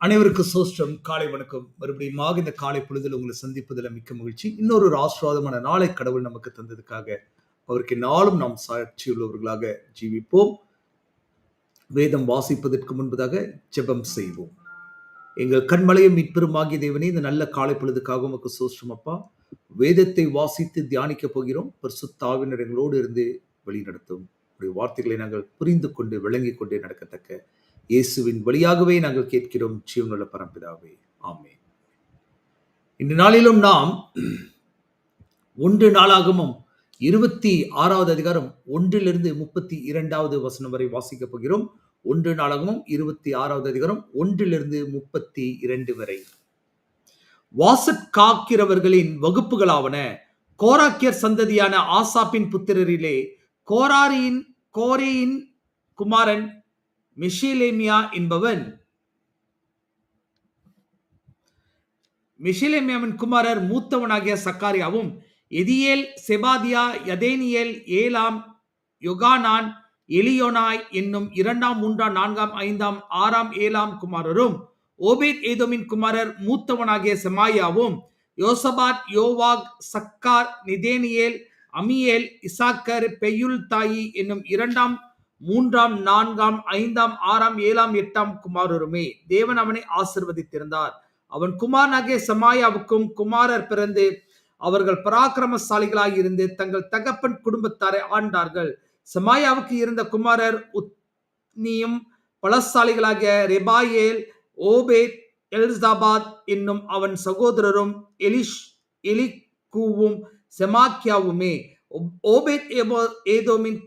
அனைவருக்கும் சோஸ்டம் காலை வணக்கம். மறுபடியும் இந்த காலை பொழுதில் உங்களை சந்திப்பதில் மிக்க மகிழ்ச்சி. இன்னொரு ஒரு ஆசிர்வாதமான நாளை கடவுள் நமக்கு தந்ததுக்காக அவருக்கு நாளும் நாம் சாட்சியுள்ளவர்களாக ஜீவிப்போம். வேதம் வாசிப்பதற்கு முன்பதாக ஜெபம் செய்வோம். எங்கள் கண்மலையும் மீட்பெருமாகிய தேவனே இந்த நல்ல காலை பொழுதுக்காக உமக்கு சோஸ்டம் அப்பா. வேதத்தை வாசித்து தியானிக்க போகிறோம். பரிசுத்தாவினர் எங்களோடு இருந்து வழிநடத்தும் உடைய வார்த்தைகளை நாங்கள் புரிந்து கொண்டு விளங்கிக் கொண்டே நடக்கத்தக்க இயேசுவின் வழியாகவே நாங்கள் கேட்கிறோம் ஜீவனுள்ள பரம்பிதாவே. ஆமே இந்த நாளிலும் நாம் ஒன்று நாளாகவும் இருபத்தி ஆறாவது அதிகாரம் ஒன்றிலிருந்து முப்பத்தி இரண்டாவது வசனம் வரை வாசிக்கப் போகிறோம். ஒன்று நாளாகவும் இருபத்தி ஆறாவது அதிகாரம் ஒன்றிலிருந்து முப்பத்தி இரண்டு வரை. வாசற்காக்கிறவர்களின் வகுப்புகளாவன கோராக்கியர் சந்ததியான ஆசாப்பின் புத்திரரிலே கோராரியின் கோரேயின் குமாரன் மிஷிலேமியா என்பவன். மிஷிலேமியாவின் குமாரர் மூத்தவனாகிய சக்காரியாவும் எதியேல் செபாதியா யதேனியேல் ஏலாம் யொகானான் எலியோனாய் என்னும் இரண்டாம் மூன்றாம் நான்காம் ஐந்தாம் ஆறாம் ஏழாம் குமாரரும் ஓபேத் ஏதோமின் குமாரர் மூத்தவனாகிய செமாயாவும் யோசபாத் யோவாக் சக்கார் நிதேனியேல் அமியேல் இசாக்கர் பெயுல் தாயி என்னும் இரண்டாம் மூன்றாம் நான்காம் ஐந்தாம் ஆறாம் ஏழாம் எட்டாம் குமாரருமே தேவன் அவனை ஆசிர்வதித்திருந்தார். அவன் குமாரனாகிய சமாயாவுக்கும் குமாரர் பிறந்து அவர்கள் பராக்கிரமசாலிகளாக இருந்து தங்கள் தகப்பன் குடும்பத்தாரை ஆண்டார்கள். சமாயாவுக்கு இருந்த குமாரர் உத்னியும் பலசாலிகளாகிய ரெபாயேல் ஓபேத் எல்சாபாத் என்னும் அவன் சகோதரரும் எலிஷ் எலிகூவும் செமாக்கியாவுமே. ஓபேத் ஏதோமின்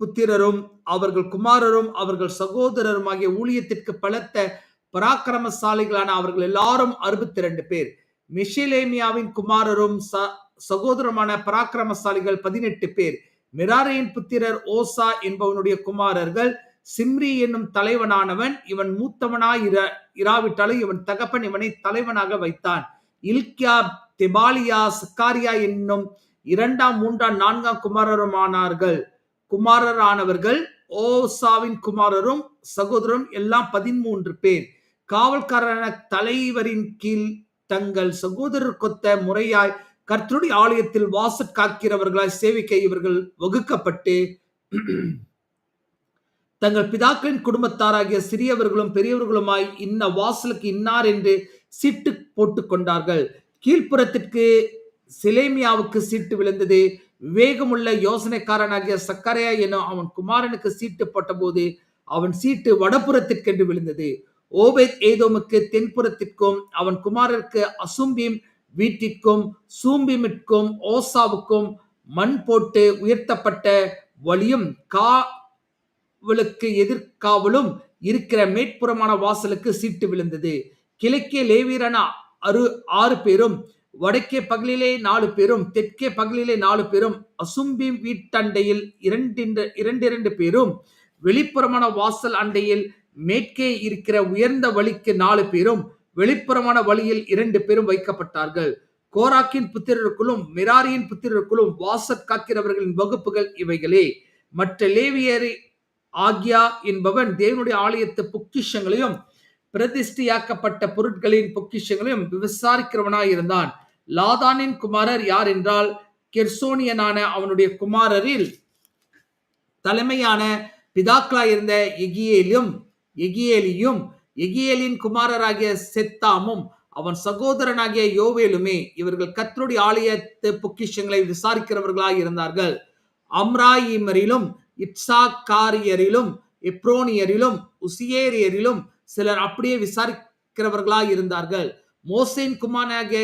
புத்திரரும் அவர்கள் குமாரரும் அவர்கள் சகோதரரும் ஆகிய ஊழியத்திற்கு பலத்த பராக்கிரமசாலிகளான அவர்கள் எல்லாரும் அறுபத்தி ரெண்டு பேர். மிஷிலேமியாவின் குமாரரும் சகோதரமான பராக்கிரமசாலிகள் பதினெட்டு பேர். மிராரையின் புத்திரர் ஓசா என்பவனுடைய குமாரர்கள் சிம்ரி என்னும் தலைவனானவன் இவன் மூத்தவனாய் இர இராவிட்டாலும் இவன் தகப்பன் இவனை தலைவனாக வைத்தான். இல்கியா தெபாலியா சக்காரியா என்னும் இரண்டாம் மூன்றாம் நான்காம் குமாரருமானார்கள். குமாரரானவர்கள் ஓசாவின் குமாரரும் சகோதரரும் எல்லாம் பதிமூன்று பேர். காவல்காரன தலைவரின் கீழ் தங்கள் சகோதரர் கொத்த முறையாய் கர்த்தருடைய ஆலயத்தில் வாச காக்கிறவர்களாய் சேவிக்க இவர்கள் வகுக்கப்பட்டு தங்கள் பிதாக்களின் குடும்பத்தாராகிய சிறியவர்களும் பெரியவர்களுமாய் இன்ன வாசலுக்கு இன்னார் என்று சீட்டு போட்டு கொண்டார்கள் கீழ்ப்புறத்திற்கு சிலேமியாவுக்கு சீட்டு விழுந்தது. விவேகமுள்ள யோசனைக்காரனாகிய சக்கரையா என அவன் குமாரனுக்கு சீட்டு போட்டபோது அவன் சீட்டு வடபுறத்திற்கென்று விழுந்தது. ஓபேத் ஏதோமுக்கு தென்புறத்திற்கும் அவன் குமாரருக்கு அசும்பீம் வீட்டிற்கும் சூம்பிமிற்கும் ஓசாவுக்கும் மண் போட்டு உயர்த்தப்பட்ட வழியும் காவலுக்கு எதிர்காவலும் இருக்கிற மேற்புறமான வாசலுக்கு சீட்டு விழுந்தது. கிழக்கே லேவீரன அரு ஆறு பேரும் வடக்கே பகலிலே நாலு பேரும் தெற்கே பகலிலே நாலு பேரும் அசும்பி வீட்டண்டையில் இரண்டு இரண்டிரண்டு பேரும் வெளிப்புறமான வாசல் அண்டையில் மேற்கே இருக்கிற உயர்ந்த வழிக்கு நாலு பேரும் வெளிப்புறமான வழியில் இரண்டு பேரும் வைக்கப்பட்டார்கள். கோராக்கின் புத்திரருக்குள்ளும் மிராரியின் புத்திரருக்குள்ளும் வாசற் காக்கிறவர்களின் வகுப்புகள் இவைகளே. மற்ற லேவியரி ஆக்யா என்பவன் தேவனுடைய ஆலயத்து பொக்கிஷங்களையும் பிரதிஷ்டியாக்கப்பட்ட பொருட்களின் பொக்கிஷங்களையும் விசாரிக்கிறவனாயிருந்தான். லாதானின் குமாரர் யார் என்றால் கெர்சோனியனான அவனுடைய குமாரரில் தலைமையான பிதாக்களாயிருந்த எகியேலும் எகியேலியும் எகியேலின் குமாரராகிய செத்தாமும் அவன் சகோதரனாகிய யோவேலுமே இவர்கள் கத்தருடைய ஆலயத்து பொக்கிஷங்களை விசாரிக்கிறவர்களாய் இருந்தார்கள் அம்ராயிமரிலும் இட்சாக்காரியரிலும் எப்ரோனியரிலும் உசியேரியரிலும் சிலர் அப்படியே விசாரிக்கிறவர்களாய் இருந்தார்கள். மோசேன் குமாராகிய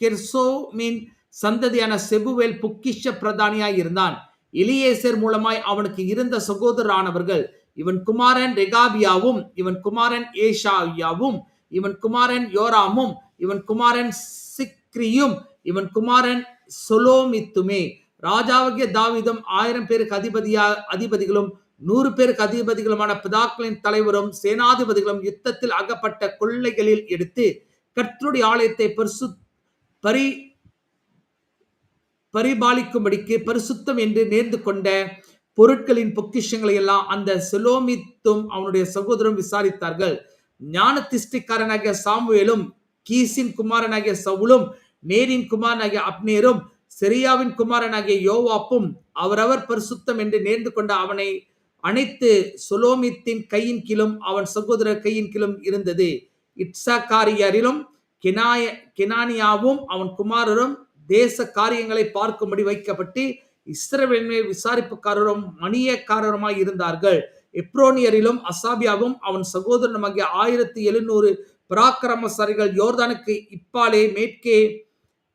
கெர்சோமின் சந்ததியான செபுவேல் பொக்கிஷ பிரதானியாய் இருந்தான். இலியேசர் மூலமாய் அவனுக்கு இருந்த சகோதரரானவர்கள் இவன் குமாரன் ரெகாபியாவும் இவன் குமாரன் ஏஷாவியாவும் இவன் குமாரன் யோராமும் இவன் குமாரன் சிக்ரியும் இவன் குமாரன் சொலோமித்துமே. ராஜாவகிய தாவிதம் ஆயிரம் பேருக்கு அதிபதியா அதிபதிகளும் நூறு பேருக்கு அதிபதிகளுமான பிதாக்களின் தலைவரும் சேனாதிபதிகளும் யுத்தத்தில் அகப்பட்ட கொள்ளைகளில் எடுத்து கர்த்தருடைய ஆலயத்தை பரிசு பரி பரிபாலிக்கும்படிக்கு பரிசுத்தம் என்று நேர்ந்து கொண்ட பொருட்களின் பொக்கிஷங்களை எல்லாம் அந்த செலோமித்தும் அவனுடைய சகோதரரும் விசாரித்தார்கள். ஞான திஷ்டிக்காரனாகிய சாமுவேலும் கீசின் குமாரனாகிய சவுலும் நேரின் குமாரனாகிய அப்னேரும் செரியாவின் குமாரனாகிய யோவாப்பும் அவரவர் பரிசுத்தம் என்று நேர்ந்து கொண்ட அவனை அனைத்து சொலோமித்தின் கையின் கீழும் அவன் சகோதரர் கையின் கீழும் இருந்தது. இட்சாக்காரியரிலும் கெனாய கெனானியாவும் அவன் குமாரரும் தேச காரியங்களை பார்க்கும்படி வைக்கப்பட்டு இஸ்ரவேல் மேல் விசாரிப்புக்காரரும் மணியக்காரருமாய் இருந்தார்கள். எப்ரோனியரிலும் அசாபியாவும் அவன் சகோதரனுமாகிய ஆயிரத்தி எழுநூறு பராக்கிரமசாரிகள் யோர்தானுக்கு இப்பாலே மேற்கே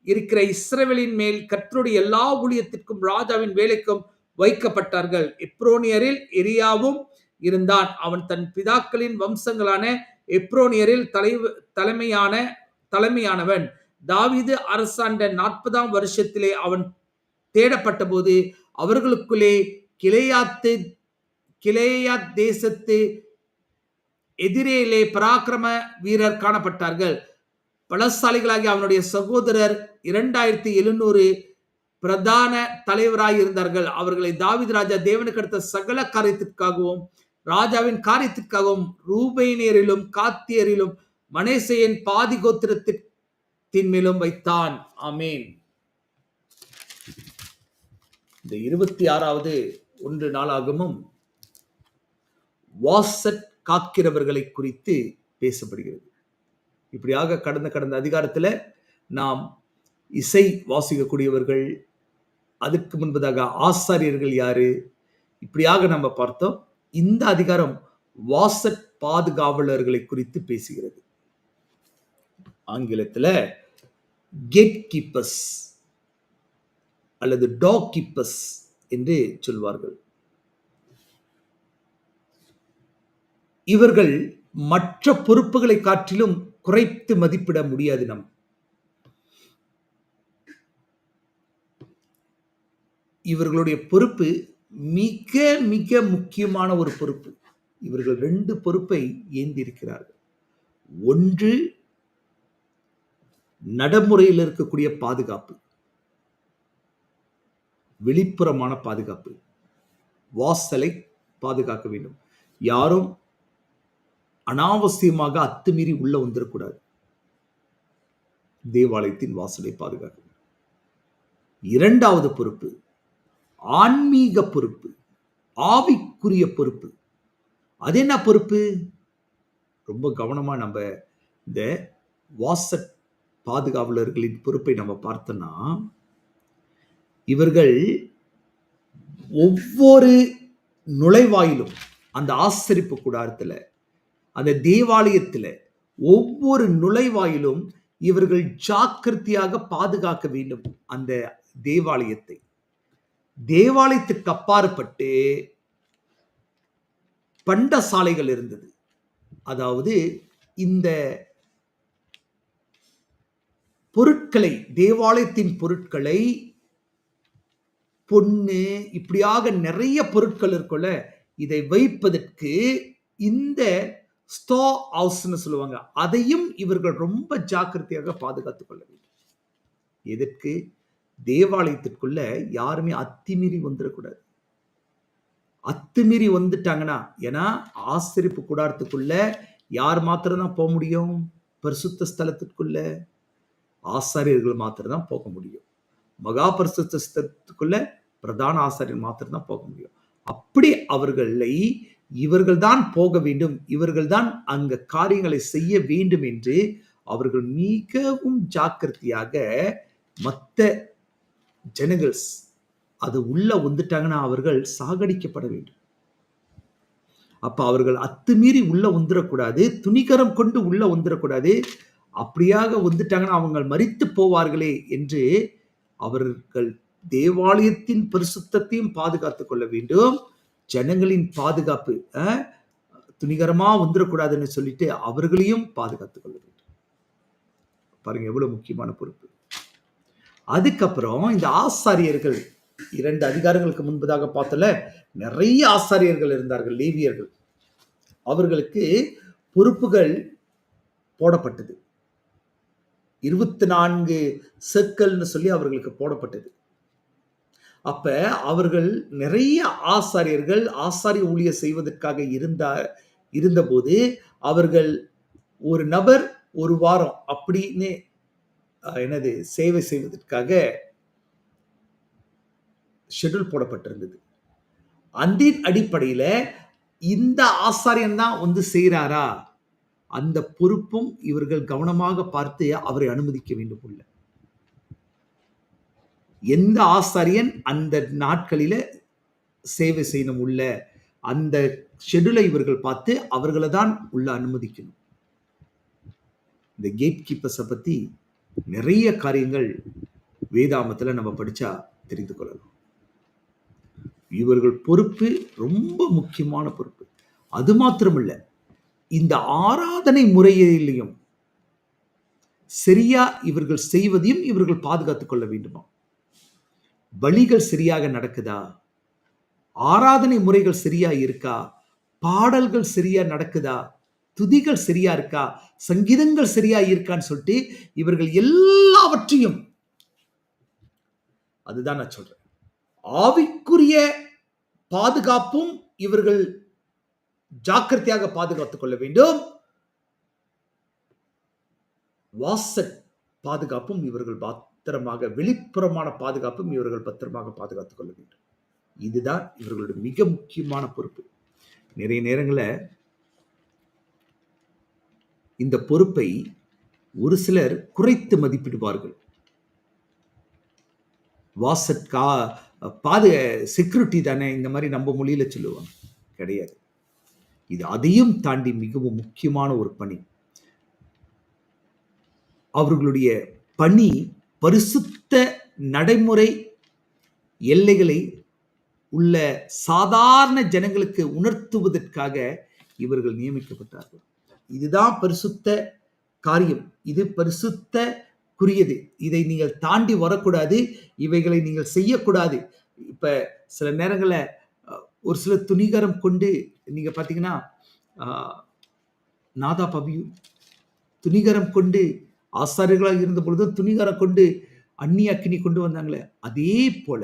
இருக்கிற இஸ்ரேவேலின் மேல் கற்றுடைய எல்லா ஊழியத்திற்கும் ராஜாவின் வேலைக்கும் வைக்கப்பட்டார்கள். எப்ரோனியரில் எரியாவும் இருந்தான். அவன் தன் பிதாக்களின் வம்சங்களான எப்ரோனியரில் தலை தலைமையான தலைமையானவன். தாவீது அரசாண்ட நாற்பதாம் வருஷத்திலே அவன் தேடப்பட்ட போது அவர்களுக்குள்ளே கிளையாத்து கிளையாத் தேசத்து எதிரேலே பராக்கிரம வீரர் காணப்பட்டார்கள். பலசாலிகளாகிய அவனுடைய சகோதரர் இரண்டாயிரத்தி எழுநூறு பிரதான தலைவராய் இருந்தார்கள். அவர்களை தாவித் ராஜா தேவனுக்கு அடுத்த சகல காரியத்திற்காகவும் ராஜாவின் காரியத்திற்காகவும் ரூபேனியரிலும் காத்தியரிலும் மனேசையின் பாதி கோத்திரத்தின் மேலும் வைத்தான். ஆமேன். இந்த இருபத்தி ஆறாவது ஒன்று நாளாகமும் வாசட் காக்கிறவர்களை குறித்து பேசப்படுகிறது. இப்படியாக கடந்த கடந்த அதிகாரத்தில் நாம் இசை வாசிக்கக்கூடியவர்கள் அதுக்கு முன்பதாக ஆசாரியர்கள் யாரு? இப்படியாக நம்ம பார்த்தோம். இந்த அதிகாரம் வாசற் பாதுகாவலர்களை குறித்து பேசுகிறது. ஆங்கிலத்தில் கேட் கீப்பர்ஸ் அல்லது டாக் கீப்பர்ஸ் என்று சொல்வார்கள். இவர்கள் மற்ற பொறுப்புகளை காற்றிலும் குறைத்து மதிப்பிட முடியாது நம் இவர்களுடைய பொறுப்பு மிக மிக முக்கியமான ஒரு பொறுப்பு. இவர்கள் ரெண்டு பொறுப்பை ஏந்தியிருக்கிறார்கள் ஒன்று நடைமுறையில் இருக்கக்கூடிய பாதுகாப்பு. வெளிப்புறமான பாதுகாப்பு. வாசலை பாதுகாக்க வேண்டும். யாரும் அனாவசியமாக அத்துமீறி உள்ள வந்துடக்கூடாது தேவாலயத்தின் வாசலை பாதுகாக்க வேண்டும். இரண்டாவது பொறுப்பு ஆன்மீக பொறுப்பு ஆவிக்குரிய பொறுப்பு. அது என்ன பொறுப்பு? ரொம்ப கவனமாக நம்ம இந்த வாச பாதுகாவலர்களின் பொறுப்பை நம்ம பார்த்தோம்னா இவர்கள் ஒவ்வொரு நுழைவாயிலும் அந்த ஆசரிப்பு கூடாரத்தில் அந்த தேவாலயத்தில் ஒவ்வொரு நுழைவாயிலும் இவர்கள் ஜாக்கிரதையாக பாதுகாக்க வேண்டும் அந்த தேவாலயத்தை. தேவாலயத்துக்கு அப்பாற்பட்டு பண்டசாலைகள் இருந்தது. அதாவது இந்த பொருட்களை தேவாலயத்தின் பொருட்களை பொண்ணு இப்படியாக நிறைய பொருட்கள் இருக்குல்ல இதை வைப்பதற்கு இந்த ஸ்டோ ஹவுஸ்னு சொல்லுவாங்க. அதையும் இவர்கள் ரொம்ப ஜாக்கிரதையாக பாதுகாத்துக் கொள்ள வேண்டும். எதற்கு? தேவாலயத்திற்குள்ள யாருமே அத்துமீறி வந்துடக்கூடாது அத்துமீறி வந்துட்டாங்கன்னா ஏன்னா ஆசிரிப்பு கூடாரத்துக்குள்ள யார் மாத்திரம்தான் போக முடியும்? பரிசுத்த ஸ்தலத்திற்குள்ள. ஆசாரியர்கள் மாத்திரம்தான் போக முடியும். மகா பரிசுத்த ஸ்தலத்துக்குள்ள பிரதான ஆசாரியர் மாத்திரம்தான் போக முடியும். அப்படி அவர்களை இவர்கள் தான் போக வேண்டும். இவர்கள்தான் அங்க காரியங்களை செய்ய வேண்டும் என்று அவர்கள் மிகவும் ஜாக்கிரதையாக மற்ற ஜனங்கள்ஸ் அது உள்ள வந்துட்டாங்கன்னா அவர்கள் சாகடிக்கப்பட வேண்டும். அப்ப அவர்கள் அத்துமீறி உள்ள வந்துடக்கூடாது துணிகரம் கொண்டு உள்ள வந்துடக்கூடாது அப்படியாக வந்துட்டாங்கன்னா அவங்க மறித்து போவார்களே என்று அவர்கள் தேவாலயத்தின் பரிசுத்தையும் பாதுகாத்து கொள்ள வேண்டும். ஜனங்களின் பாதுகாப்பு துணிகரமா வந்துடக்கூடாதுன்னு சொல்லிட்டு அவர்களையும் பாதுகாத்துக் கொள்ள வேண்டும். பாருங்க எவ்வளவு முக்கியமான பொறுப்பு. அதுக்கப்புறம் இந்த ஆசாரியர்கள் இரண்டு அதிகாரங்களுக்கு முன்பதாக பார்த்தல நிறைய ஆசாரியர்கள் இருந்தார்கள் லேவியர்கள். அவர்களுக்கு பொறுப்புகள் போடப்பட்டது. இருபத்தி நான்கு செக்கல்னு சொல்லி அவர்களுக்கு போடப்பட்டது. அப்ப அவர்கள் நிறைய ஆசாரியர்கள் ஆசாரிய ஊழியர் செய்வதற்காக இருந்தா இருந்தபோது அவர்கள் ஒரு நபர் ஒரு வாரம் அப்படின்னு என்னது சேவை செய்வதற்காக ஷெட்யூல் போடப்பட்டிருந்தது. அந்தின் அடிப்படையில இந்த ஆசாரியன் தான் வந்து செய்கிறாரா அந்த பொறுப்பும் இவர்கள் கவனமாக பார்த்து அவரை அனுமதிக்க வேண்டும் உள்ள எந்த ஆசாரியன் அந்த நாட்களில சேவை செய்யணும் உள்ள? அந்த ஷெட்யூலை இவர்கள் பார்த்து அவர்களை தான் உள்ள அனுமதிக்கணும். இந்த கேட் கீப்பர்ஸை பத்தி நிறைய காரியங்கள் வேதாமத்துல நம்ம படிச்சா தெரிந்து கொள்ளலாம். இவர்கள் பொறுப்பு ரொம்ப முக்கியமான பொறுப்பு. அது மாத்திரமல்ல இந்த ஆராதனை முறையிலையும் சரியா இவர்கள் செய்வதையும் இவர்கள் பாதுகாத்துக் கொள்ள வேண்டுமா? வழிகள் சரியாக நடக்குதா? ஆராதனை முறைகள் சரியா இருக்கா? பாடல்கள் சரியா நடக்குதா? துதிகள் சரியா இருக்கா? சங்கீதங்கள் சரியா இருக்கான்னு சொல்லிட்டு இவர்கள் எல்லாவற்றையும் அதுதான் நான் சொல்றேன். ஆவிக்குரிய பாதுகாப்பும் இவர்கள் ஜாக்கிரதையாக பாதுகாத்துக் கொள்ள வேண்டும். வாசல் பாதுகாப்பும் இவர்கள் பத்திரமாக வெளிப்புறமான பாதுகாப்பும் இவர்கள் பத்திரமாக பாதுகாத்துக் கொள்ள வேண்டும். இதுதான் இவர்களுடைய மிக முக்கியமான பொறுப்பு. நிறைய நேரங்களில் இந்த பொறுப்பை ஒரு சிலர் குறைத்து மதிப்பிடுவார்கள். வாசட் கா பாது செக்யூரிட்டி தானே இந்த மாதிரி நம்ம மொழியில சொல்லுவாங்க. கிடையாது. இது அதையும் தாண்டி மிகவும் முக்கியமான ஒரு பணி. அவர்களுடைய பணி பரிசுத்த நடைமுறை எல்லைகளை உள்ள சாதாரண ஜனங்களுக்கு உணர்த்துவதற்காக இவர்கள் நியமிக்கப்பட்டார்கள். இதுதான் பரிசுத்த காரியம். இது பரிசுத்த குறியது இதை நீங்கள் தாண்டி வரக்கூடாது. இவைகளை நீங்கள் செய்யக்கூடாது. இப்ப சில நேரங்களில் ஒரு சில துணிகரம் கொண்டு நீங்க பாத்தீங்கன்னா நாதா பபியு துணிகரம் கொண்டு ஆசாரியர்களாக இருந்த பொழுதும் துணிகரம் கொண்டு அண்ணி அக்கினி கொண்டு வந்தாங்களே அதே போல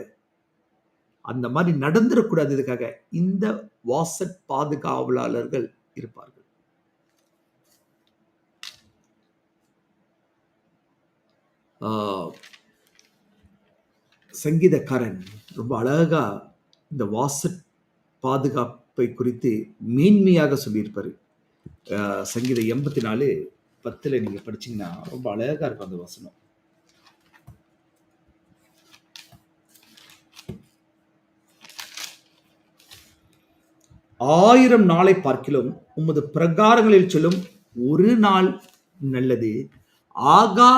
அந்த மாதிரி நடந்துடக்கூடாது இதுக்காக. இந்த வாசட் பாதுகாவலாளர்கள் இருப்பார்கள். சங்கீதக்காரன் ரொம்ப அழகா இந்த வாச பாதுகாப்பை குறித்து மேன்மையாக சொல்லியிருப்பார். ஆஹ், சங்கீதம் எண்பத்தி நாலு பத்தில் நீங்கள் படிச்சீங்கன்னா ரொம்ப அழகா இருக்கும் அந்த வசனம். ஆயிரம் நாளை பார்க்கிலும் உமது பிரகாரங்களில் சொல்லும் ஒரு நாள் நல்லது. ஆகா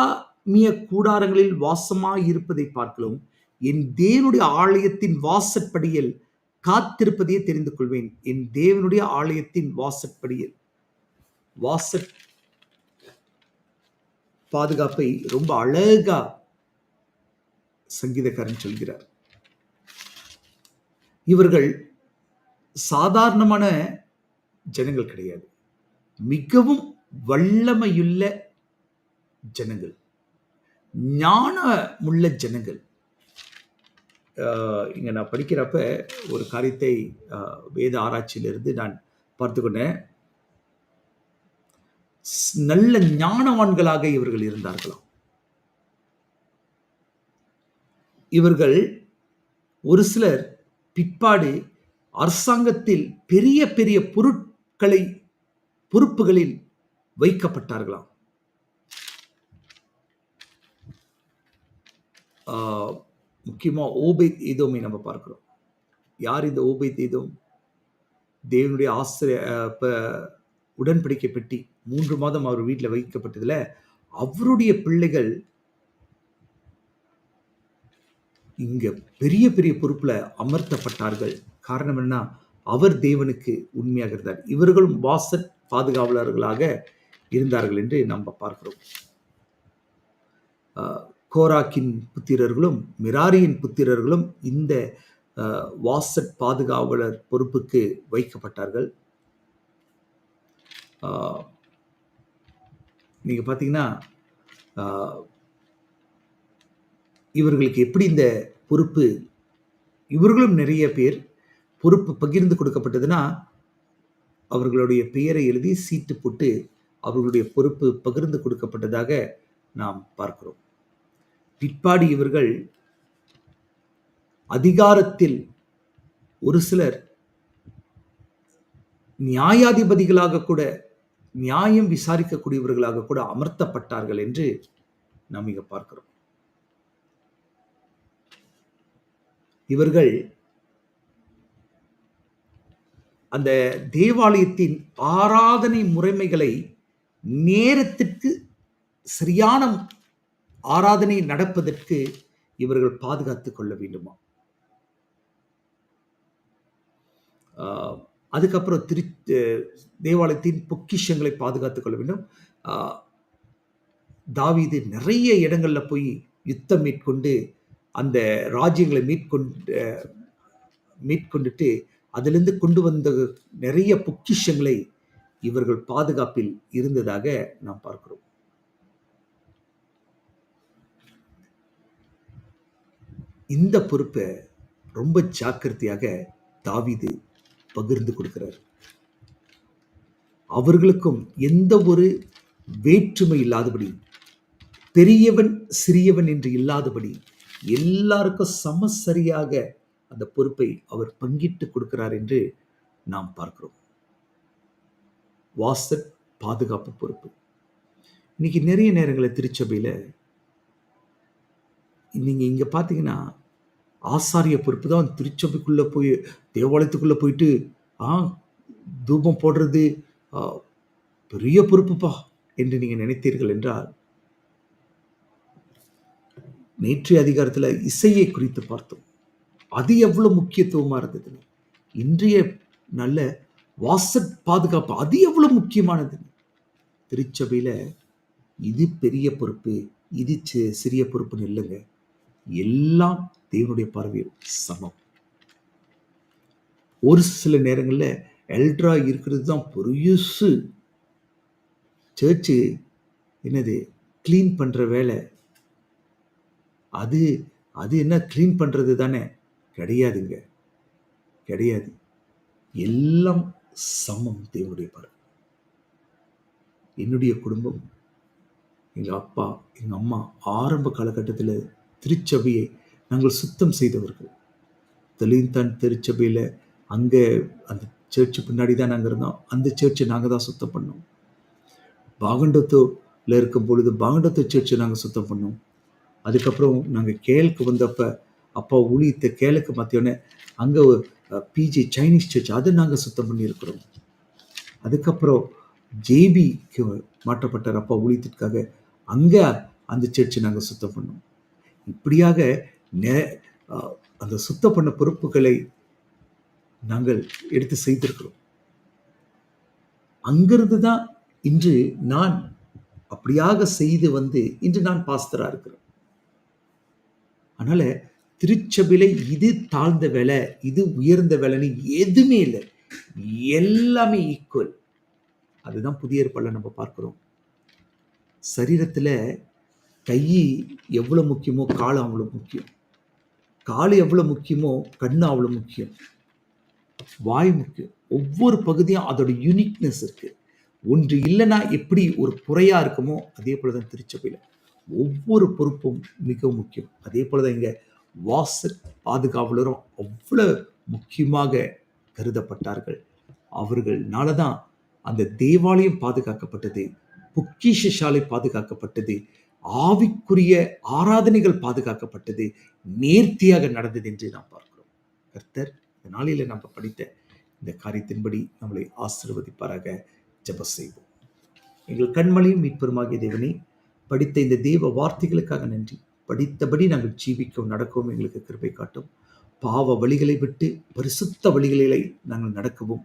ஆத்மீய கூடாரங்களில் வாசமாய் இருப்பதை பார்க்கிலும். என் தேவனுடைய ஆலயத்தின் வாசற்படியில் காத்திருப்பதையே தெரிந்து கொள்வேன். என் தேவனுடைய ஆலயத்தின் வாசற்படியில். வாச பாதுகாப்பை ரொம்ப அழகா சங்கீதக்காரன் சொல்கிறார். இவர்கள் சாதாரணமான ஜனங்கள் கிடையாது. மிகவும் வல்லமையுள்ள ஜனங்கள். ஞானமுள்ள ஜனங்கள். ஆஹ் இங்க நான் படிக்கிறப்ப ஒரு காரியத்தை வேத ஆராய்ச்சியிலிருந்து நான் பார்த்துக்கொண்டேன். நல்ல ஞானவான்களாக இவர்கள் இருந்தார்களாம். இவர்கள் ஒரு சிலர் பிற்பாடு அரசாங்கத்தில் பெரிய பெரிய பொருட்களை பொறுப்புகளில் வைக்கப்பட்டார்களாம். முக்கியமாக ஓபைத் ஈதோமை நம்ம பார்க்கிறோம். யார் இந்த ஓபைத் ஈதோம் தேவனுடைய ஆசிரிய இப்போ உடன்படிக்கை பெட்டி மூன்று மாதம் அவர் வீட்டில் வைக்கப்பட்டதில் அவருடைய பிள்ளைகள் இங்கே பெரிய பெரிய பொறுப்பில் அமர்த்தப்பட்டார்கள். காரணம் என்ன அவர் தேவனுக்கு உண்மையாக இருந்தார். இவர்களும் வாசல் பாதுகாவலர்களாக இருந்தார்கள் என்று நம்ம பார்க்கிறோம். கோராக்கின் புத்திரர்களும் மிராரியின் புத்திரர்களும் இந்த வாசட் பாதுகாவலர் பொறுப்புக்கு வைக்கப்பட்டார்கள். நீங்கள் பார்த்தீங்கன்னா இவர்களுக்கு எப்படி இந்த பொறுப்பு இவர்களும் நிறைய பேர் பொறுப்பு பகிர்ந்து கொடுக்கப்பட்டதுன்னா அவர்களுடைய பெயரை எழுதி சீட்டு போட்டு அவர்களுடைய பொறுப்பு பகிர்ந்து கொடுக்கப்பட்டதாக நாம் பார்க்கிறோம். பிற்பாடு இவர்கள் அதிகாரத்தில் ஒரு சிலர் நியாயாதிபதிகளாக கூட நியாயம் விசாரிக்கக்கூடியவர்களாக கூட அமர்த்தப்பட்டார்கள் என்று நாம் இங்க பார்க்கிறோம். இவர்கள் அந்த தேவாலயத்தின் ஆராதனை முறைமைகளை நேரத்திற்கு சரியான ஆராதனை நடப்பதற்கு இவர்கள் பாதுகாத்துக் கொள்ள வேண்டுமா? அதுக்கப்புறம் திரு தேவாலயத்தின் பொக்கிஷங்களை பாதுகாத்துக் கொள்ள வேண்டும். ஆஹ் தாவீது நிறைய இடங்களில் போய் யுத்தம் மேற்கொண்டு அந்த ராஜ்யங்களை மீட்கொண்டு மீட்கொண்டுட்டு அதிலிருந்து கொண்டு வந்த நிறைய பொக்கிஷங்களை இவர்கள் பாதுகாப்பில் இருந்ததாக நாம் பார்க்கிறோம். இந்த பொறுப்பை ரொம்ப ஜாக்கிரதையாக தாவிது பகிர்ந்து கொடுக்கிறார். அவர்களுக்கும் எந்த ஒரு வேற்றுமை இல்லாதபடி பெரியவன் சிறியவன் என்று இல்லாதபடி எல்லாருக்கும் சமசரியாக அந்த பொறுப்பை அவர் பங்கிட்டு கொடுக்கிறார் என்று நாம் பார்க்கிறோம். வாசல் பாதுகாப்பு பொறுப்பு. இன்னைக்கு நிறைய நேரங்களில் திருச்சபையில் நீங்கள் இங்கே பார்த்தீங்கன்னா ஆசாரிய பொறுப்பு தான் திருச்சபைக்குள்ளே போய் தேவாலயத்துக்குள்ளே போயிட்டு ஆ தூபம் போடுறது பெரிய பொறுப்புப்பா என்று நீங்கள் நினைத்தீர்கள் என்றால் நேற்றைய அதிகாரத்தில் இசையை குறித்து பார்த்தோம். அது எவ்வளோ முக்கியத்துவமாக இருந்தது? இன்றைய நல்ல வாச பாதுகாப்பு அது எவ்வளோ முக்கியமானது? திருச்சபையில் இது பெரிய பொறுப்பு இது சிறிய பொறுப்புன்னு இல்லைங்க. எல்லாம் தேவனுடைய பார்வையில் சமம். ஒரு சில நேரங்களில் எல்ட்ரா இருக்கிறது தான் பெருசு சர்ச்சு என்னது? க்ளீன் பண்ற வேலை. அது அது என்ன க்ளீன் பண்றது தானே? கிடையாதுங்க. கிடையாது. எல்லாம் சமம் தேவனுடைய பார்வை. என்னுடைய குடும்பம் எங்க அப்பா எங்கள் அம்மா ஆரம்ப காலகட்டத்தில் திருச்சபையை நாங்கள் சுத்தம் செய்தவர்கள். தெளிந்தான் திருச்சபையில் அங்கே அந்த சர்ச்சு பின்னாடி தான் நாங்கள் இருந்தோம். அந்த சர்ச்சை நாங்கள் தான் சுத்தம் பண்ணோம். பாகண்டத்தோல இருக்கும் பொழுது பாகண்டத்து சர்ச்சை நாங்கள் சுத்தம் பண்ணோம். அதுக்கப்புறம் நாங்கள் கேளுக்கு வந்தப்போ அப்பா ஊழியத்தை கேளுக்கு மாற்றியோடனே அங்கே பிஜி சைனீஸ் சர்ச் அதை நாங்கள் சுத்தம் பண்ணியிருக்கிறோம். அதுக்கப்புறம் ஜேபிக்கு மாற்றப்பட்டார் அப்பா ஊழியத்திற்காக. அங்கே அந்த சர்ச்சை நாங்கள் சுத்தம் பண்ணோம். இப்படியாக நே அந்த சுத்தம் பண்ண பொறுப்புகளை நாங்கள் எடுத்து செய்திருக்கிறோம். அங்கிருந்து தான் இன்று நான் அப்படியாக செய்து வந்து இன்று நான் பாஸ்தரா இருக்கிறேன். அதனால திருச்சபிலை இது தாழ்ந்த வேலை இது உயர்ந்த வேலைன்னு எதுவுமே இல்லை. எல்லாமே ஈக்குவல் அதுதான் புதிய ஏற்பாடில் நம்ம பார்க்குறோம். சரீரத்தில் கை எவ்வளோ முக்கியமோ காலம் அவ்வளோ முக்கியம். கால் எவ்வளோ முக்கியமோ கண்ணு அவ்வளோ முக்கியம். வாய் முக்கியம். ஒவ்வொரு பகுதியும் அதோட யூனிக்னஸ் இருக்குது ஒன்று இல்லைன்னா எப்படி ஒரு குறையாக இருக்குமோ அதே போலதான் திருச்சபையில். ஒவ்வொரு பொறுப்பும் மிகவும் முக்கியம். அதே போலதான் இங்கே வாசல் பாதுகாவலரும் அவ்வளோ முக்கியமாக கருதப்பட்டார்கள். அவர்கள்னால தான் அந்த தேவாலயம் பாதுகாக்கப்பட்டது பொக்கிஷ சாலை பாதுகாக்கப்பட்டது ஆவிக்குரிய ஆராதனைகள் பாதுகாக்கப்பட்டது நேர்த்தியாக நடந்தது என்று நாம் பார்க்கிறோம். கர்த்தர் இந்த நாளில நம்ம படித்த இந்த காரியத்தின்படி நம்மளை ஆசீர்வதிப்பாராக. ஜெப செய்வோம். எங்கள் கண்மலையும் மீட்பெருமாகிய தேவனே படித்த இந்த தேவ வார்த்தைகளுக்காக நன்றி. படித்தபடி நாங்கள் ஜீவிக்கவும் நடக்கவும் எங்களுக்கு கிருப்பை காட்டும். பாவ வழிகளை விட்டு பரிசுத்த வழிகளிலே நாங்கள் நடக்கவும்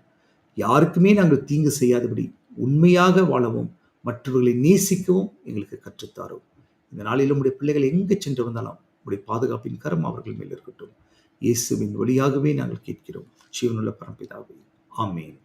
யாருக்குமே நாங்கள் தீங்கு செய்யாதபடி உண்மையாக வாழவும் மற்றவர்களை நேசிக்கவும் எங்களுக்கு கற்றுத்தாரும். இந்த நாளிலும் உடைய பிள்ளைகள் எங்கு சென்று வந்தாலும் உடைய பாதுகாப்பின் கரம் அவர்கள் மேல் இருக்கட்டும். இயேசுவின் வழியாகவே நாங்கள் கேட்கிறோம். ஜீவனுள்ள பரம்பிதாவே. ஆமேன்.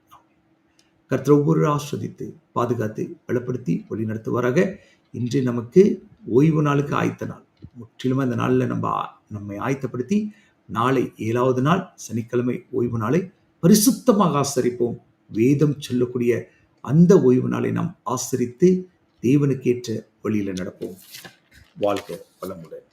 கர்த்தர் ஒவ்வொரு ஆஸ்வதித்து பாதுகாத்து பலப்படுத்தி வழிநடத்துவாராக. இன்று நமக்கு ஓய்வு நாளுக்கு ஆயத்த நாள். முற்றிலுமே அந்த நாளில் நம்ம நம்மை ஆயத்தப்படுத்தி நாளை ஏழாவது நாள் சனிக்கிழமை ஓய்வு நாளை பரிசுத்தமாக ஆசரிப்போம். வேதம் சொல்லக்கூடிய அந்த ஓய்வு நாளை நாம் ஆசிரித்து தேவனுக்கேற்ற வழியில் நடப்போம். வாழ்க வளமுடன்.